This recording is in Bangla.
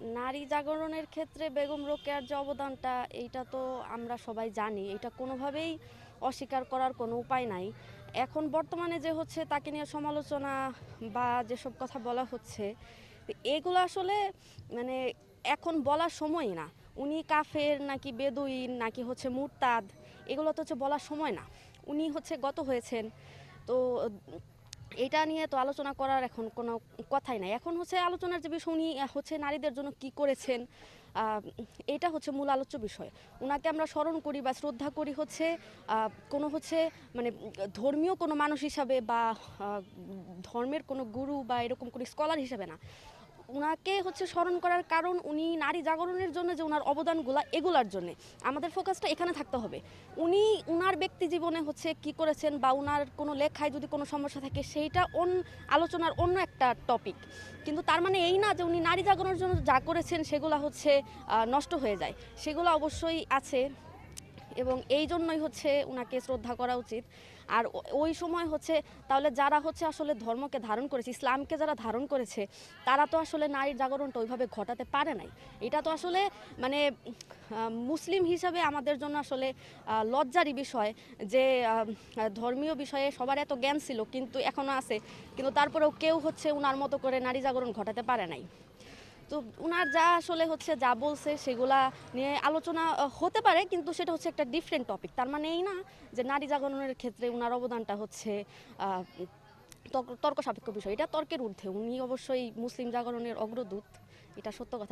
নারী জাগরণের ক্ষেত্রে বেগম রোকেয়ার যে অবদানটা, এইটা তো আমরা সবাই জানি। এটা কোনোভাবেই অস্বীকার করার কোনো উপায় নাই। এখন বর্তমানে যে হচ্ছে, তাকে নিয়ে সমালোচনা বা যেসব কথা বলা হচ্ছে, এগুলো আসলে মানে এখন বলার সময় না। উনি কাফের নাকি বেদুইন, নাকি হচ্ছে মুরতাদ, এগুলো তো হচ্ছে বলার সময় না। উনি হচ্ছে গত হয়েছেন। তো এটা নিয়ে তো আলোচনা করার এখন কোনো কথাই নাই। এখন হচ্ছে আলোচনার যে বিষয়, উনি হচ্ছে নারীদের জন্য কি করেছেন এটা হচ্ছে মূল আলোচ্য বিষয়। ওনাকে আমরা স্মরণ করি বা শ্রদ্ধা করি হচ্ছে কোনো হচ্ছে মানে ধর্মীয় কোনো মানুষ হিসাবে বা ধর্মের কোনো গুরু বা এরকম কোনো স্কলার হিসাবে না। উনাকে হচ্ছে স্মরণ করার কারণ উনি নারী জাগরণের জন্য যে ওনার অবদানগুলো, এগুলার জন্য। আমাদের ফোকাসটা এখানে থাকতে হবে। উনি উনার ব্যক্তি জীবনে হচ্ছে কি করেছেন বা উনার কোনো লেখায় যদি কোনো সমস্যা থাকে, সেইটা অন, আলোচনার অন্য একটা টপিক কিন্তু তার মানে এই না যে উনি নারী জাগরণের জন্য যা করেছেন, সেগুলো হচ্ছে নষ্ট হয়ে যায়। সেগুলো অবশ্যই আছে। এবং এই জন্যই হচ্ছে ওনাকে শ্রদ্ধা করা উচিত। আর ওই সময় হচ্ছে তাহলে যারা হচ্ছে আসলে ধর্মকে ধারণ করেছে, ইসলামকে যারা ধারণ করেছে, তারা তো আসলে নারীর জাগরণটা ওইভাবে ঘটাতে পারে নাই। এটা তো আসলে মানে মুসলিম হিসাবে আমাদের জন্য আসলে লজ্জারই বিষয় যে ধর্মীয় বিষয়ে সবার এত জ্ঞান ছিল, কিন্তু এখনও আছে। কিন্তু তারপরেও কেউ হচ্ছে উনার মতো করে নারী জাগরণ ঘটাতে পারে নাই। তো উনার যা আসলে হচ্ছে যা বলছে সেগুলা নিয়ে আলোচনা হতে পারে, কিন্তু সেটা হচ্ছে একটা ডিফারেন্ট টপিক তার মানে এই না যে নারী জাগরণের ক্ষেত্রে উনার অবদানটা হচ্ছে তর্ক- সাপেক্ষ বিষয়। এটা তর্কের ঊর্ধ্বে। উনি অবশ্যই মুসলিম জাগরণের অগ্রদূত। এটা সত্য কথা।